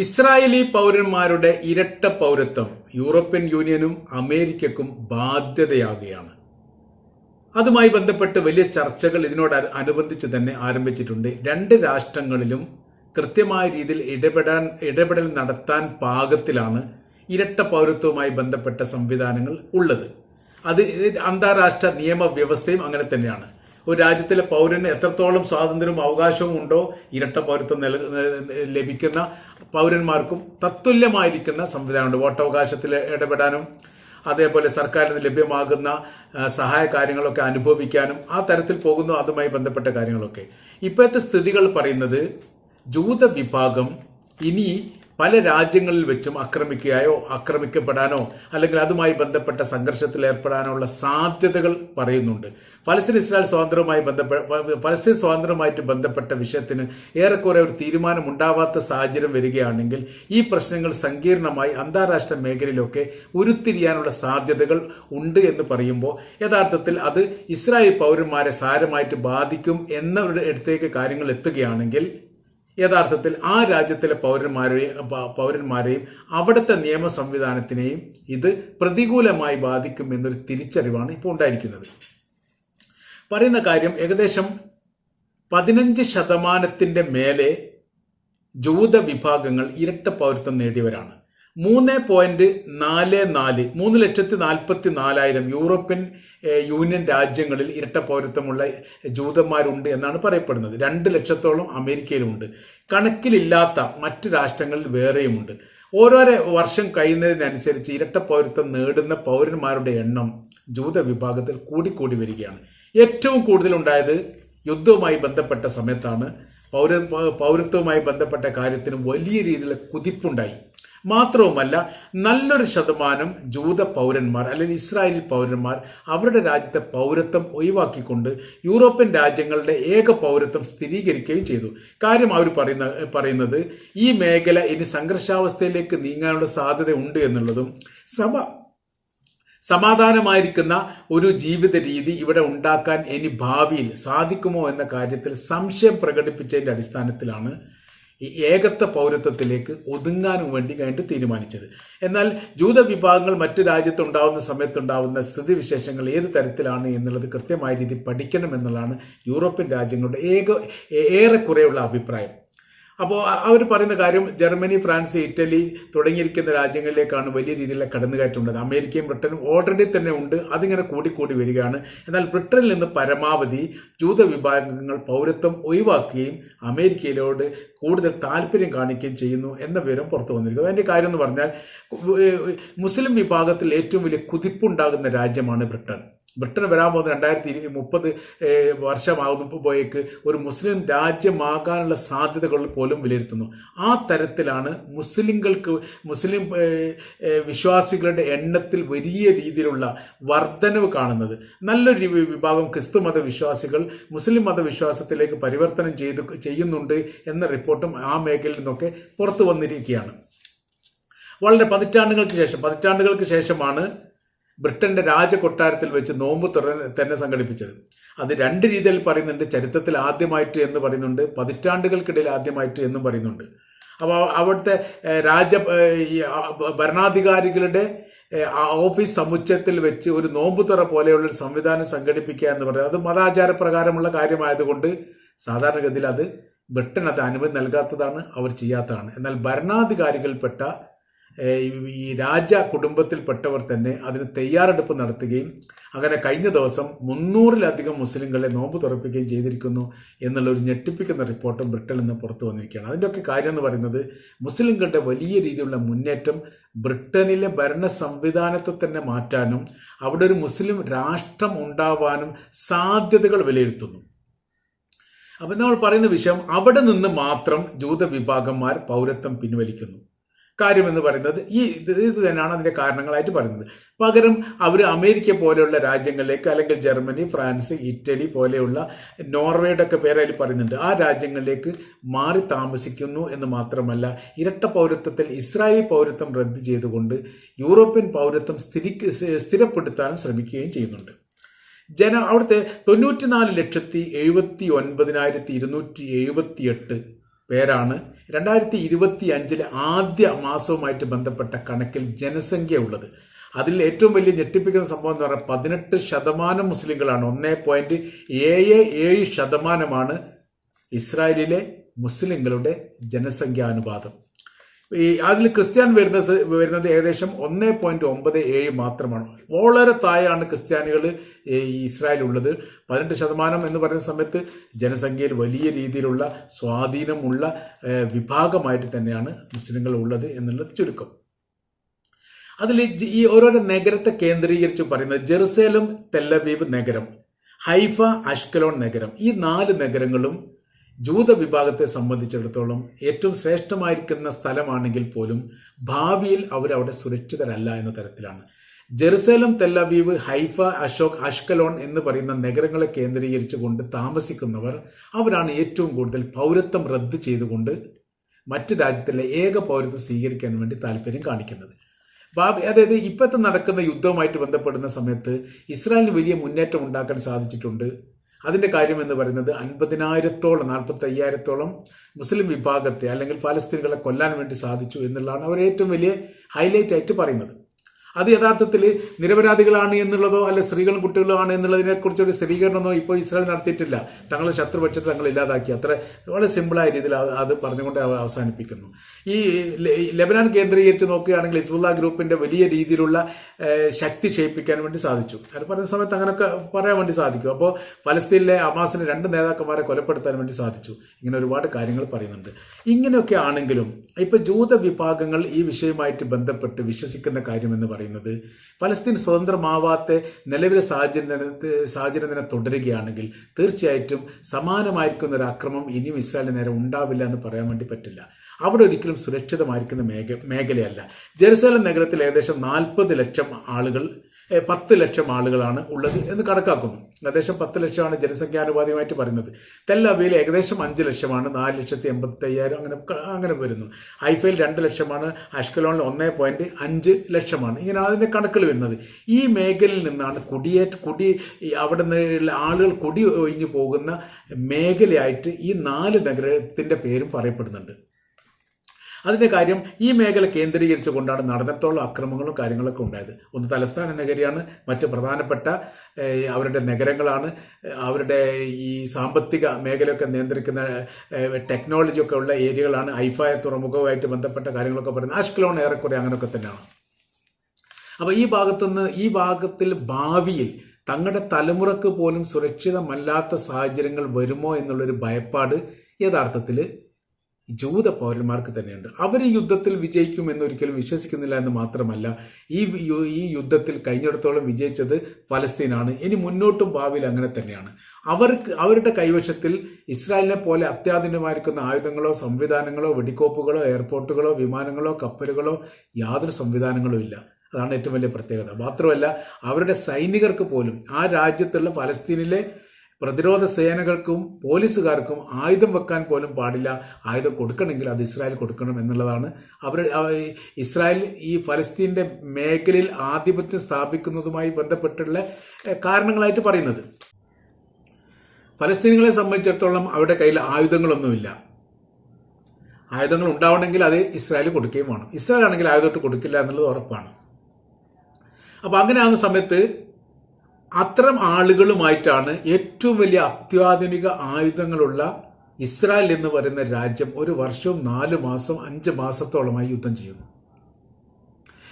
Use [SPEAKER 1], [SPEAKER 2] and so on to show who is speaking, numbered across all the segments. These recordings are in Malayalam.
[SPEAKER 1] ഇസ്രായേലി പൗരന്മാരുടെ ഇരട്ട പൗരത്വം യൂറോപ്യൻ യൂണിയനും അമേരിക്കക്കും ബാധ്യതയാകുകയാണ് അതുമായി ബന്ധപ്പെട്ട് വലിയ ചർച്ചകൾ ഇതിനോട് അനുബന്ധിച്ച് തന്നെ ആരംഭിച്ചിട്ടുണ്ട്. രണ്ട് രാഷ്ട്രങ്ങളിലും കൃത്യമായ രീതിയിൽ ഇടപെടാൻ ഇടപെടൽ നടത്താൻ പാകത്തിലാണ് ഇരട്ട പൗരത്വവുമായി ബന്ധപ്പെട്ട സംവിധാനങ്ങൾ ഉള്ളത്. അത് അന്താരാഷ്ട്ര നിയമവ്യവസ്ഥയും അങ്ങനെ തന്നെയാണ്. ഒരു രാജ്യത്തിലെ പൗരന് എത്രത്തോളം സ്വാതന്ത്ര്യവും അവകാശവും ഉണ്ടോ ഇരട്ട പൗരത്വം നില- ലഭിക്കുന്ന പൗരന്മാർക്കും തത്തുല്യമായിരിക്കുന്ന സംവിധാനമുണ്ട്. വോട്ടവകാശത്തിൽ ഇടപെടാനും അതേപോലെ സർക്കാരിന് ലഭ്യമാകുന്ന സഹായ കാര്യങ്ങളൊക്കെ അനുഭവിക്കാനും ആ തരത്തിൽ പോകുന്നു. അതുമായി ബന്ധപ്പെട്ട കാര്യങ്ങളൊക്കെ. ഇപ്പോഴത്തെ സ്ഥിതികൾ പറയുന്നത് ജൂത വിഭാഗം ഇനി പല രാജ്യങ്ങളിൽ വെച്ചും ആക്രമിക്കുകയോ ആക്രമിക്കപ്പെടാനോ അല്ലെങ്കിൽ അതുമായി ബന്ധപ്പെട്ട സംഘർഷത്തിൽ ഏർപ്പെടാനുള്ള സാധ്യതകൾ പറയുന്നുണ്ട്. ഫലസ്തീൻ ഇസ്രായേൽ സ്വാതന്ത്ര്യവുമായി ബന്ധപ്പെട്ട ഫലസ്തീൻ സ്വാതന്ത്ര്യവുമായിട്ട് ബന്ധപ്പെട്ട വിഷയത്തിന് ഏറെക്കുറെ ഒരു തീരുമാനം ഉണ്ടാവാത്ത സാഹചര്യം വരികയാണെങ്കിൽ ഈ പ്രശ്നങ്ങൾ സങ്കീർണമായി അന്താരാഷ്ട്ര മേഖലയിലൊക്കെ ഉരുത്തിരിയാനുള്ള സാധ്യതകൾ ഉണ്ട് എന്ന് പറയുമ്പോൾ യഥാർത്ഥത്തിൽ അത് ഇസ്രായേൽ പൗരന്മാരെ സാരമായിട്ട് ബാധിക്കും എന്ന ഒരു ഇടത്തേക്ക് കാര്യങ്ങൾ എത്തുകയാണെങ്കിൽ യഥാർത്ഥത്തിൽ ആ രാജ്യത്തിലെ പൗരന്മാരെയും പൗരന്മാരെയും അവിടുത്തെ നിയമ സംവിധാനത്തിനെയും ഇത് പ്രതികൂലമായി ബാധിക്കും എന്നൊരു തിരിച്ചറിവാണ് ഇപ്പോൾ ഉണ്ടായിരിക്കുന്നത്. പറയുന്ന കാര്യം ഏകദേശം പതിനഞ്ച് ശതമാനത്തിന്റെ മേലെ ജൂത വിഭാഗങ്ങൾ ഇരട്ട പൗരത്വം നേടിയവരാണ്. മൂന്ന് പോയിന്റ് നാല് നാല് മൂന്ന് ലക്ഷത്തി നാൽപ്പത്തി നാലായിരം യൂറോപ്യൻ യൂണിയൻ രാജ്യങ്ങളിൽ ഇരട്ട പൗരത്വമുള്ള ജൂതന്മാരുണ്ട് എന്നാണ് പറയപ്പെടുന്നത്. രണ്ട് ലക്ഷത്തോളം അമേരിക്കയിലുമുണ്ട്. കണക്കിലില്ലാത്ത മറ്റ് രാഷ്ട്രങ്ങളിൽ വേറെയുമുണ്ട്. ഓരോ വർഷം കഴിയുന്നതിനനുസരിച്ച് ഇരട്ട പൗരത്വം നേടുന്ന പൗരന്മാരുടെ എണ്ണം ജൂത വിഭാഗത്തിൽ കൂടിക്കൂടി വരികയാണ്. ഏറ്റവും കൂടുതൽ ഉണ്ടായത് യുദ്ധവുമായി ബന്ധപ്പെട്ട സമയത്താണ്. പൗര പൗരത്വവുമായി ബന്ധപ്പെട്ട കാര്യത്തിന് വലിയ രീതിയിലുള്ള കുതിപ്പുണ്ടായി. മാത്രവുമല്ല നല്ലൊരു ശതമാനം ജൂത പൗരന്മാർ അല്ലെങ്കിൽ ഇസ്രായേലി പൗരന്മാർ അവരുടെ രാജ്യത്തെ പൗരത്വം ഒഴിവാക്കിക്കൊണ്ട് യൂറോപ്യൻ രാജ്യങ്ങളുടെ ഏക പൗരത്വം സ്ഥിരീകരിക്കുകയും ചെയ്തു. കാര്യം അവർ പറയുന്ന പറയുന്നത് ഈ മേഖല ഇനി സംഘർഷാവസ്ഥയിലേക്ക് നീങ്ങാനുള്ള സാധ്യത ഉണ്ട് എന്നുള്ളതും സഭ സമാധാനമായിരിക്കുന്ന ഒരു ജീവിത രീതി ഇവിടെ ഉണ്ടാക്കാൻ ഇനി ഭാവിയിൽ സാധിക്കുമോ എന്ന കാര്യത്തിൽ സംശയം പ്രകടിപ്പിച്ചതിന്റെ അടിസ്ഥാനത്തിലാണ് ഈ ഏകത്വ പൗരത്വത്തിലേക്ക് ഒതുങ്ങാനും വേണ്ടി കഴിഞ്ഞിട്ട് തീരുമാനിച്ചത്. എന്നാൽ ജൂത വിഭാഗങ്ങൾ മറ്റു രാജ്യത്തുണ്ടാവുന്ന സമയത്തുണ്ടാവുന്ന സ്ഥിതിവിശേഷങ്ങൾ ഏത് തരത്തിലാണ് എന്നുള്ളത് കൃത്യമായ രീതിയിൽ പഠിക്കണം എന്നുള്ളതാണ് യൂറോപ്യൻ രാജ്യങ്ങളുടെ ഏക ഏറെക്കുറെയുള്ള അഭിപ്രായം. അപ്പോൾ അവർ പറയുന്ന കാര്യം ജർമ്മനി ഫ്രാൻസ് ഇറ്റലി തുടങ്ങിയിരിക്കുന്ന രാജ്യങ്ങളിലേക്കാണ് വലിയ രീതിയിലുള്ള കടന്നുകയറ്റമുള്ളത്. അമേരിക്കയും ബ്രിട്ടനും ഓൾറെഡി തന്നെ ഉണ്ട്. അതിങ്ങനെ കൂടിക്കൂടി വരികയാണ്. എന്നാൽ ബ്രിട്ടനിൽ നിന്ന് പരമാവധി ജൂത വിഭാഗങ്ങൾ പൗരത്വം ഒഴിവാക്കുകയും അമേരിക്കയിലോട് കൂടുതൽ താല്പര്യം കാണിക്കുകയും ചെയ്യുന്നു എന്ന വിവരം പുറത്തു വന്നിരിക്കുന്നു. അതിന്റെ കാര്യം എന്ന് പറഞ്ഞാൽ മുസ്ലിം വിഭാഗത്തിൽ ഏറ്റവും വലിയ കുതിപ്പുണ്ടാകുന്ന രാജ്യമാണ് ബ്രിട്ടൻ. ബ്രിട്ടൻ വരാൻ പോകുന്ന രണ്ടായിരത്തി ഇരു മുപ്പത് വർഷമാകുമ്പോഴേക്ക് ഒരു മുസ്ലിം രാജ്യമാകാനുള്ള സാധ്യതകൾ പോലും വിലയിരുത്തുന്നു. ആ തരത്തിലാണ് മുസ്ലിങ്ങൾക്ക് മുസ്ലിം വിശ്വാസികളുടെ എണ്ണത്തിൽ വലിയ രീതിയിലുള്ള വർധനവ് കാണുന്നത്. നല്ലൊരു വിഭാഗം ക്രിസ്തു മത വിശ്വാസികൾ മുസ്ലിം മതവിശ്വാസത്തിലേക്ക് പരിവർത്തനം ചെയ്ത് ചെയ്യുന്നുണ്ട് എന്ന റിപ്പോർട്ടും ആ മേഖലയിൽ നിന്നൊക്കെ പുറത്തു വന്നിരിക്കുകയാണ്. വളരെ പതിറ്റാണ്ടുകൾക്ക് ശേഷം പതിറ്റാണ്ടുകൾക്ക് ശേഷമാണ് ബ്രിട്ടന്റെ രാജകൊട്ടാരത്തിൽ വെച്ച് നോമ്പ് തന്നെ സംഘടിപ്പിച്ചത്. അത് രണ്ട് രീതിയിൽ പറയുന്നുണ്ട്. ചരിത്രത്തിൽ ആദ്യമായിട്ട് എന്ന് പറയുന്നുണ്ട്. പതിറ്റാണ്ടുകൾക്കിടയിൽ ആദ്യമായിട്ട് എന്നും പറയുന്നുണ്ട്. അപ്പോൾ അവിടുത്തെ രാജ ഭരണാധികാരികളുടെ ഓഫീസ് സമുച്ചയത്തിൽ വെച്ച് ഒരു നോമ്പ് തുറ പോലെയുള്ള ഒരു സംവിധാനം സംഘടിപ്പിക്കുക എന്ന് പറയുന്നത്. അത് മതാചാര പ്രകാരമുള്ള കാര്യമായതുകൊണ്ട് സാധാരണഗതിയിൽ അത് ബ്രിട്ടൻ അത് അനുമതി നൽകാത്തതാണ് അവർ ചെയ്യാത്തതാണ്. എന്നാൽ ഭരണാധികാരികൾപ്പെട്ട ഈ- രാജ കുടുംബത്തിൽപ്പെട്ടവർ തന്നെ അതിന് തയ്യാറെടുപ്പ് നടത്തുകയും അങ്ങനെ കഴിഞ്ഞ ദിവസം മുന്നൂറിലധികം മുസ്ലിങ്ങളെ നോമ്പ് തുറപ്പിക്കുകയും ചെയ്തിരിക്കുന്നു എന്നുള്ള ഒരു ഞെട്ടിപ്പിക്കുന്ന റിപ്പോർട്ടും ബ്രിട്ടനിൽ നിന്ന് പുറത്തു വന്നിരിക്കുകയാണ്. അതിന്റെയൊക്കെ കാര്യം എന്ന് പറയുന്നത് മുസ്ലിങ്ങളുടെ വലിയ രീതിയിലുള്ള മുന്നേറ്റം ബ്രിട്ടനിലെ ഭരണ സംവിധാനത്തെ തന്നെ മാറ്റാനും അവിടെ ഒരു മുസ്ലിം രാഷ്ട്രം ഉണ്ടാവാനും സാധ്യതകൾ വിലയിരുത്തുന്നു. അപ്പം നമ്മൾ പറയുന്ന വിഷയം അവിടെ നിന്ന് മാത്രം ജൂത വിഭാഗന്മാർ പൗരത്വം പിൻവലിക്കുന്നു. കാര്യം എന്ന് പറയുന്നത് ഈ ഇത് തന്നെയാണ് അതിന്റെ കാരണങ്ങളായിട്ട് പറയുന്നത്. പകരം അവർ അമേരിക്ക പോലെയുള്ള രാജ്യങ്ങളിലേക്ക് അല്ലെങ്കിൽ ജർമ്മനി ഫ്രാൻസ് ഇറ്റലി പോലെയുള്ള നോർവേയുടെ ഒക്കെ പേര് അതിൽ പറയുന്നുണ്ട്. ആ രാജ്യങ്ങളിലേക്ക് മാറി താമസിക്കുന്നു എന്ന് മാത്രമല്ല ഇരട്ട പൗരത്വത്തിൽ ഇസ്രായേൽ പൗരത്വം റദ്ദ് ചെയ്തുകൊണ്ട് യൂറോപ്യൻ പൗരത്വം സ്ഥിരി സ്ഥിരപ്പെടുത്താനും ശ്രമിക്കുകയും ചെയ്യുന്നുണ്ട്. ജന അവിടുത്തെ തൊണ്ണൂറ്റിനാല് ലക്ഷത്തി എഴുപത്തി ഒൻപതിനായിരത്തി ഇരുന്നൂറ്റി എഴുപത്തി എട്ട് പേരാണ് രണ്ടായിരത്തി ഇരുപത്തി അഞ്ചിലെ ആദ്യ മാസവുമായിട്ട് ബന്ധപ്പെട്ട കണക്കിൽ ജനസംഖ്യ ഉള്ളത്. അതിൽ ഏറ്റവും വലിയ ഞെട്ടിപ്പിക്കുന്ന സംഭവം എന്ന് പറഞ്ഞാൽ പതിനെട്ട് ശതമാനം മുസ്ലിങ്ങളാണ്. ഒന്നേ പോയിന്റ് ഏഴ് ഏഴ് ശതമാനമാണ് ഇസ്രായേലിലെ മുസ്ലിങ്ങളുടെ ജനസംഖ്യാനുപാതം. ഈ അതിൽ ക്രിസ്ത്യാൻ വരുന്നത് വരുന്നത് ഏകദേശം ഒന്നേ പോയിന്റ് ഒമ്പത് ഏഴ് മാത്രമാണ്. വളരെ താഴെയാണ് ക്രിസ്ത്യാനികൾ ഇസ്രായേൽ ഉള്ളത് പതിനെട്ട് ശതമാനം എന്ന് പറയുന്ന സമയത്ത് ജനസംഖ്യയിൽ വലിയ രീതിയിലുള്ള സ്വാധീനമുള്ള വിഭാഗമായിട്ട് തന്നെയാണ് മുസ്ലിങ്ങൾ ഉള്ളത് എന്നുള്ളത് ചുരുക്കം. അതിൽ ഈ ഓരോരോ നഗരത്തെ കേന്ദ്രീകരിച്ച് പറയുന്നത് ജെറുസലേം തെല്ലവീവ് നഗരം ഹൈഫ അഷ്കലോൺ നഗരം ഈ നാല് നഗരങ്ങളും ജൂത വിഭാഗത്തെ സംബന്ധിച്ചിടത്തോളം ഏറ്റവും ശ്രേഷ്ഠമായിരിക്കുന്ന സ്ഥലമാണെങ്കിൽ പോലും ഭാവിയിൽ അവരവിടെ സുരക്ഷിതരല്ല എന്ന തരത്തിലാണ്. Jerusalem Tel Aviv Haifa Ashdod Ashkelon എന്ന് പറയുന്ന നഗരങ്ങളെ കേന്ദ്രീകരിച്ചുകൊണ്ട് താമസിക്കുന്നവർ അവരാണ് ഏറ്റവും കൂടുതൽ പൗരത്വം റദ്ദ് ചെയ്തുകൊണ്ട് മറ്റു രാജ്യത്തിലെ ഏക പൗരത്വം സ്വീകരിക്കാൻ വേണ്ടി താല്പര്യം കാണിക്കുന്നത്. അതായത് ഇപ്പോഴത്തെ നടക്കുന്ന യുദ്ധവുമായിട്ട് ബന്ധപ്പെടുന്ന സമയത്ത് ഇസ്രായേലിന് വലിയ മുന്നേറ്റം ഉണ്ടാക്കാൻ സാധിച്ചിട്ടുണ്ട്. അതിന്റെ കാര്യം എന്ന് പറയുന്നത് അൻപതിനായിരത്തോളം നാൽപ്പത്തി അയ്യായിരത്തോളം മുസ്ലിം വിഭാഗത്തെ അല്ലെങ്കിൽ ഫലസ്തീനുകളെ കൊല്ലാൻ വേണ്ടി സാധിച്ചു എന്നുള്ളതാണ് അവർ ഏറ്റവും വലിയ ഹൈലൈറ്റ് ആയിട്ട് പറയുന്നത്. അത് യഥാർത്ഥത്തിൽ നിരപരാധികളാണ് എന്നുള്ളതോ അല്ലെ സ്ത്രീകളും കുട്ടികളും ആണ് എന്നുള്ളതിനെ കുറിച്ച് ഒരു സ്ഥിരീകരണമോ ഇപ്പോൾ ഇസ്രായേൽ നടത്തിയിട്ടില്ല. തങ്ങളുടെ ശത്രുപക്ഷത്തെ തങ്ങൾ ഇല്ലാതാക്കി. അത്ര വളരെ സിമ്പിളായ രീതിയിൽ അത് പറഞ്ഞുകൊണ്ട് അവസാനിപ്പിക്കുന്നു. ഈ ലബനാൻ കേന്ദ്രീകരിച്ച് നോക്കുകയാണെങ്കിൽ ഇസ്ബുല്ല ഗ്രൂപ്പിന്റെ വലിയ രീതിയിലുള്ള ശക്തി ക്ഷയിപ്പിക്കാൻ വേണ്ടി സാധിച്ചു. അത് പറഞ്ഞ സമയത്ത് അങ്ങനെയൊക്കെ പറയാൻ വേണ്ടി സാധിക്കും. അപ്പോൾ ഫലസ്തീനിലെ അമാസിന് രണ്ട് നേതാക്കന്മാരെ കൊലപ്പെടുത്താൻ വേണ്ടി സാധിച്ചു. ഇങ്ങനെ ഒരുപാട് കാര്യങ്ങൾ പറയുന്നുണ്ട്. ഇങ്ങനെയൊക്കെ ആണെങ്കിലും ഇപ്പൊ ജൂത വിഭാഗങ്ങൾ ഈ വിഷയവുമായിട്ട് ബന്ധപ്പെട്ട് വിശ്വസിക്കുന്ന കാര്യം എന്ന് പറയുന്നത് ഫലസ്തീൻ സ്വതന്ത്രമാവാത്ത നിലവിലെ സാഹചര്യം സാഹചര്യം തന്നെ തുടരുകയാണെങ്കിൽ തീർച്ചയായിട്ടും സമാനമായിരിക്കുന്ന ഒരു അക്രമം ഇനിയും ഇസ്രായേലിന് നേരെ ഉണ്ടാവില്ല എന്ന് പറയാൻ വേണ്ടി പറ്റില്ല. അവിടെ ഒരിക്കലും സുരക്ഷിതമായിരിക്കുന്ന മേഖ മേഖലയല്ല. ജെറുസലേം നഗരത്തിൽ ഏകദേശം നാൽപ്പത് ലക്ഷം ആളുകൾ പത്ത് ലക്ഷം ആളുകളാണ് ഉള്ളത് എന്ന് കണക്കാക്കുന്നു. ഏകദേശം പത്ത് ലക്ഷമാണ് ജനസംഖ്യാനുപാതികമായിട്ട് പറയുന്നത്. തെല്ലവയിൽ ഏകദേശം അഞ്ച് ലക്ഷമാണ് നാല് ലക്ഷത്തി എൺപത്തി അയ്യായിരം അങ്ങനെ അങ്ങനെ വരുന്നു. ഹൈഫയിൽ രണ്ട് ലക്ഷമാണ് അഷ്കലോണിൽ ഒന്നേ പോയിന്റ് അഞ്ച് ലക്ഷമാണ്. ഇങ്ങനെ അതിന്റെ കണക്കുകൾ വരുന്നത്. ഈ മേഖലയിൽ നിന്നാണ് കുടിയേറ്റ കുടി അവിടെ നിന്നുള്ള ആളുകൾ കുടി ഒഴിഞ്ഞു പോകുന്ന മേഖലയായിട്ട് ഈ നാല് നഗരത്തിന്റെ പേരും പറയപ്പെടുന്നുണ്ട്. അതിന്റെ കാര്യം ഈ മേഖല കേന്ദ്രീകരിച്ചുകൊണ്ടാണ് നടന്നിടത്തോളം അക്രമങ്ങളും കാര്യങ്ങളൊക്കെ ഉണ്ടായത്. ഒന്ന് തലസ്ഥാന നഗരിയാണ് മറ്റ് പ്രധാനപ്പെട്ട അവരുടെ നഗരങ്ങളാണ്. അവരുടെ ഈ സാമ്പത്തിക മേഖലയൊക്കെ നിയന്ത്രിക്കുന്ന ടെക്നോളജിയൊക്കെ ഉള്ള ഏരിയകളാണ്. ഐഫായ തുറമുഖവുമായിട്ട് ബന്ധപ്പെട്ട കാര്യങ്ങളൊക്കെ പറയുന്നത്. ആഷ്കലോൺ ഏറെക്കുറെ അങ്ങനെയൊക്കെ തന്നെയാണ്. അപ്പൊ ഈ ഭാഗത്തുനിന്ന് ഈ ഭാഗത്തിൽ ഭാവിയിൽ തങ്ങളുടെ തലമുറയ്ക്ക് പോലും സുരക്ഷിതമല്ലാത്ത സാഹചര്യങ്ങൾ വരുമോ എന്നുള്ളൊരു ഭയപ്പാട് യഥാർത്ഥത്തിൽ ജൂത പൗരന്മാർക്ക് തന്നെയുണ്ട്. അവർ ഈ യുദ്ധത്തിൽ വിജയിക്കും എന്നൊരിക്കലും വിശ്വസിക്കുന്നില്ല എന്ന് മാത്രമല്ല ഈ ഈ യുദ്ധത്തിൽ കഴിഞ്ഞിടത്തോളം വിജയിച്ചത് ഫലസ്തീനാണ്. ഇനി മുന്നോട്ടും ഭാവിയിൽ അങ്ങനെ തന്നെയാണ്. അവർക്ക് അവരുടെ കൈവശത്തിൽ ഇസ്രായേലിനെ പോലെ അത്യാധുനികമായിരിക്കുന്ന ആയുധങ്ങളോ സംവിധാനങ്ങളോ വെടിക്കോപ്പുകളോ എയർപോർട്ടുകളോ വിമാനങ്ങളോ കപ്പലുകളോ യാതൊരു സംവിധാനങ്ങളും ഇല്ല. അതാണ് ഏറ്റവും വലിയ പ്രത്യേകത. മാത്രമല്ല അവരുടെ സൈനികർക്ക് പോലും ആ രാജ്യത്തുള്ള ഫലസ്തീനിലെ പ്രതിരോധ സേനകൾക്കും പോലീസുകാർക്കും ആയുധം വെക്കാൻ പോലും പാടില്ല. ആയുധം കൊടുക്കണമെങ്കിൽ അത് ഇസ്രായേൽ കൊടുക്കണം എന്നുള്ളതാണ്. അവർ ഇസ്രായേൽ ഈ ഫലസ്തീന്റെ മേഖലയിൽ ആധിപത്യം സ്ഥാപിക്കുന്നതുമായി ബന്ധപ്പെട്ടുള്ള കാരണങ്ങളായിട്ട് പറയുന്നത്. ഫലസ്തീനികളെ സംബന്ധിച്ചിടത്തോളം അവരുടെ കയ്യിൽ ആയുധങ്ങളൊന്നുമില്ല. ആയുധങ്ങൾ ഉണ്ടാവണമെങ്കിൽ അത് ഇസ്രായേൽ കൊടുക്കുകയും വേണം. ഇസ്രായേൽ ആണെങ്കിൽ ആയുധമായിട്ട് കൊടുക്കില്ല എന്നുള്ളത് ഉറപ്പാണ്. അപ്പോൾ അങ്ങനെ ആകുന്ന സമയത്ത് അത്തരം ആളുകളുമായിട്ടാണ് ഏറ്റവും വലിയ അത്യാധുനിക ആയുധങ്ങളുള്ള ഇസ്രായേൽ എന്ന് പറയുന്ന രാജ്യം ഒരു വർഷവും നാല് മാസം അഞ്ച് മാസത്തോളമായി യുദ്ധം ചെയ്യുന്നു.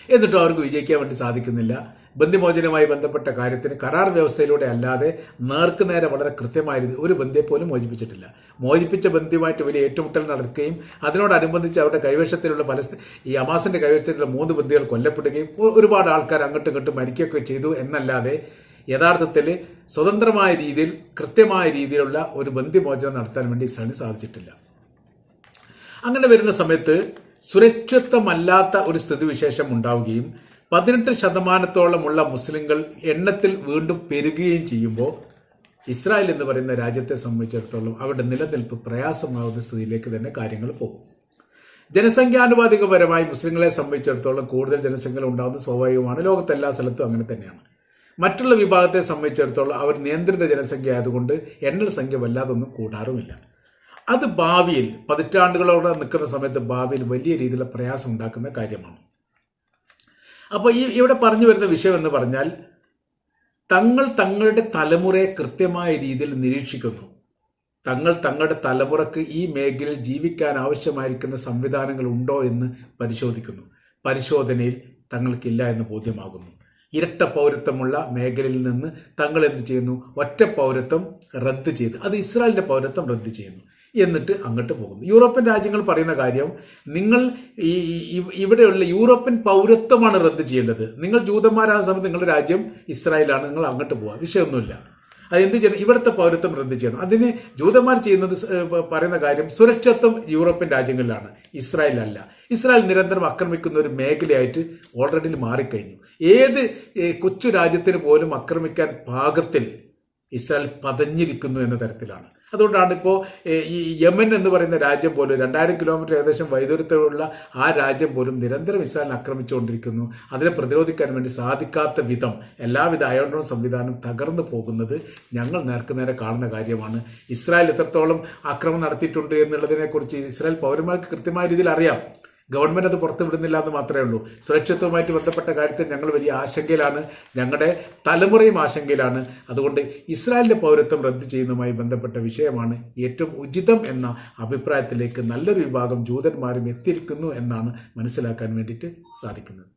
[SPEAKER 1] എന്നിട്ടും അവർക്ക് വിജയിക്കാൻ വേണ്ടി സാധിക്കുന്നില്ല. ബന്ധിമോചനവുമായി ബന്ധപ്പെട്ട കാര്യത്തിന് കരാർ വ്യവസ്ഥയിലൂടെ അല്ലാതെ നേർക്കുനേരെ വളരെ കൃത്യമായ രീതി ഒരു ബന്ധിയെ പോലും മോചിപ്പിച്ചിട്ടില്ല. മോചിപ്പിച്ച ബന്ധിയുമായിട്ട് വലിയ ഏറ്റുമുട്ടൽ നടക്കുകയും അതിനോടനുബന്ധിച്ച് അവരുടെ കൈവശത്തിലുള്ള പലസ്തീൻ ഈ അമാസിന്റെ കൈവശത്തിലുള്ള മൂന്ന് ബന്ധികൾ കൊല്ലപ്പെടുകയും ഒരുപാട് ആൾക്കാർ അങ്ങോട്ടും ഇങ്ങോട്ടും മരിക്കുകയൊക്കെ ചെയ്തു എന്നല്ലാതെ യഥാർത്ഥത്തിൽ സ്വതന്ത്രമായ രീതിയിൽ കൃത്യമായ രീതിയിലുള്ള ഒരു ബന്ധിമോചനം നടത്താൻ വേണ്ടി ഇസ്രായേലിന് സാധിച്ചിട്ടില്ല. അങ്ങനെ വരുന്ന സമയത്ത് സുരക്ഷിതമല്ലാത്ത ഒരു സ്ഥിതിവിശേഷം ഉണ്ടാവുകയും പതിനെട്ട് ശതമാനത്തോളമുള്ള മുസ്ലിങ്ങൾ എണ്ണത്തിൽ വീണ്ടും പെരുകുകയും ചെയ്യുമ്പോൾ ഇസ്രായേൽ എന്ന് പറയുന്ന രാജ്യത്തെ സംബന്ധിച്ചിടത്തോളം അവരുടെ നിലനിൽപ്പ് പ്രയാസമാവുന്ന സ്ഥിതിയിലേക്ക് തന്നെ കാര്യങ്ങൾ പോകും. ജനസംഖ്യാനുപാതികപരമായി മുസ്ലിങ്ങളെ സംബന്ധിച്ചിടത്തോളം കൂടുതൽ ജനസംഖ്യ ഉണ്ടാകുന്നത് സ്വാഭാവികമാണ് ലോകത്തെല്ലാ സ്ഥലത്തും അങ്ങനെ തന്നെയാണ്. മറ്റുള്ള വിഭാഗത്തെ സംബന്ധിച്ചിടത്തോളം അവർ നിയന്ത്രിത ജനസംഖ്യ ആയതുകൊണ്ട് എണ്ണൽ സംഖ്യ വല്ലാതൊന്നും കൂടാറുമില്ല. അത് ഭാവിയിൽ പതിറ്റാണ്ടുകളോടെ നിൽക്കുന്ന സമയത്ത് ഭാവിയിൽ വലിയ രീതിയിലുള്ള പ്രയാസം ഉണ്ടാക്കുന്ന കാര്യമാണ്. അപ്പോൾ ഈ ഇവിടെ പറഞ്ഞു വരുന്ന വിഷയം എന്ന് പറഞ്ഞാൽ തങ്ങൾ തങ്ങളുടെ തലമുറയെ കൃത്യമായ രീതിയിൽ നിരീക്ഷിക്കുന്നു. തങ്ങൾ തങ്ങളുടെ തലമുറയ്ക്ക് ഈ മേഖലയിൽ ജീവിക്കാൻ ആവശ്യമായിരിക്കുന്ന സംവിധാനങ്ങൾ ഉണ്ടോ എന്ന് പരിശോധിക്കുന്നു. പരിശോധനയിൽ തങ്ങൾക്കില്ല എന്ന് ബോധ്യമാകുന്നു. ഇരട്ട പൗരത്വമുള്ള മേഖലയിൽ നിന്ന് തങ്ങൾ എന്ത് ചെയ്യുന്നു? ഒറ്റ പൗരത്വം റദ്ദ് ചെയ്ത്. അത് ഇസ്രായേലിന്റെ പൗരത്വം റദ്ദ് ചെയ്യുന്നു. എന്നിട്ട് അങ്ങോട്ട് പോകുന്നു. യൂറോപ്യൻ രാജ്യങ്ങൾ പറയുന്ന കാര്യം നിങ്ങൾ ഈ ഇവിടെയുള്ള യൂറോപ്യൻ പൗരത്വമാണ് റദ്ദ് ചെയ്യേണ്ടത്. നിങ്ങൾ ജൂതന്മാരാകുന്ന സമയത്ത് നിങ്ങളുടെ രാജ്യം ഇസ്രായേലാണ്. നിങ്ങൾ അങ്ങോട്ട് പോവുക വിഷയമൊന്നുമില്ല. അത് എന്ത് ചെയ്യണം? ഇവിടുത്തെ പൗരത്വം റദ്ദ് ചെയ്യണം. അതിന് ജൂതന്മാർ ചെയ്യുന്നത് പറയുന്ന കാര്യം സുരക്ഷിതത്വം യൂറോപ്യൻ രാജ്യങ്ങളിലാണ്. ഇസ്രായേലല്ല ഇസ്രായേൽ നിരന്തരം ആക്രമിക്കുന്ന ഒരു മേഖലയായിട്ട് ഓൾറെഡി മാറിക്കഴിഞ്ഞു. ഏത് കൊച്ചു രാജ്യത്തിന് പോലും ആക്രമിക്കാൻ പാകത്തിൽ ഇസ്രായേൽ പതഞ്ഞിരിക്കുന്നു എന്ന തരത്തിലാണ്. അതുകൊണ്ടാണ് ഇപ്പോൾ ഈ യമൻ എന്ന് പറയുന്ന രാജ്യം പോലും രണ്ടായിരം കിലോമീറ്റർ ഏകദേശം വൈദൂരത്തിലുള്ള ആ രാജ്യം പോലും നിരന്തരം ഇസ്രായേൽ ആക്രമിച്ചുകൊണ്ടിരിക്കുന്നു. അതിനെ പ്രതിരോധിക്കാൻ വേണ്ടി സാധിക്കാത്ത വിധം എല്ലാവിധ അയോണ്ടോൺ സംവിധാനം തകർന്നു പോകുന്നത് ഞങ്ങൾ നേർക്കുനേരെ കാണുന്ന കാര്യമാണ്. ഇസ്രായേൽ എത്രത്തോളം ആക്രമണം നടത്തിയിട്ടുണ്ട് എന്നുള്ളതിനെക്കുറിച്ച് ഇസ്രായേൽ പൗരന്മാർക്ക് കൃത്യമായ രീതിയിൽ അറിയാം. ഗവൺമെന്റ് അത് പുറത്തുവിടുന്നില്ല എന്ന് മാത്രമേ ഉള്ളൂ. സുരക്ഷിതവുമായിട്ട് ബന്ധപ്പെട്ട കാര്യത്തിൽ ഞങ്ങൾ വലിയ ആശങ്കയിലാണ്. ഞങ്ങളുടെ തലമുറയും ആശങ്കയിലാണ്. അതുകൊണ്ട് ഇസ്രായേലിന്റെ പൗരത്വം റദ്ദ് ചെയ്യുന്നതുമായി ബന്ധപ്പെട്ട വിഷയമാണ് ഏറ്റവും ഉചിതം എന്ന അഭിപ്രായത്തിലേക്ക് നല്ലൊരു വിഭാഗം ജൂതന്മാരും എത്തിയിരിക്കുന്നു എന്നാണ് മനസ്സിലാക്കാൻ വേണ്ടിയിട്ട് സാധിക്കുന്നത്.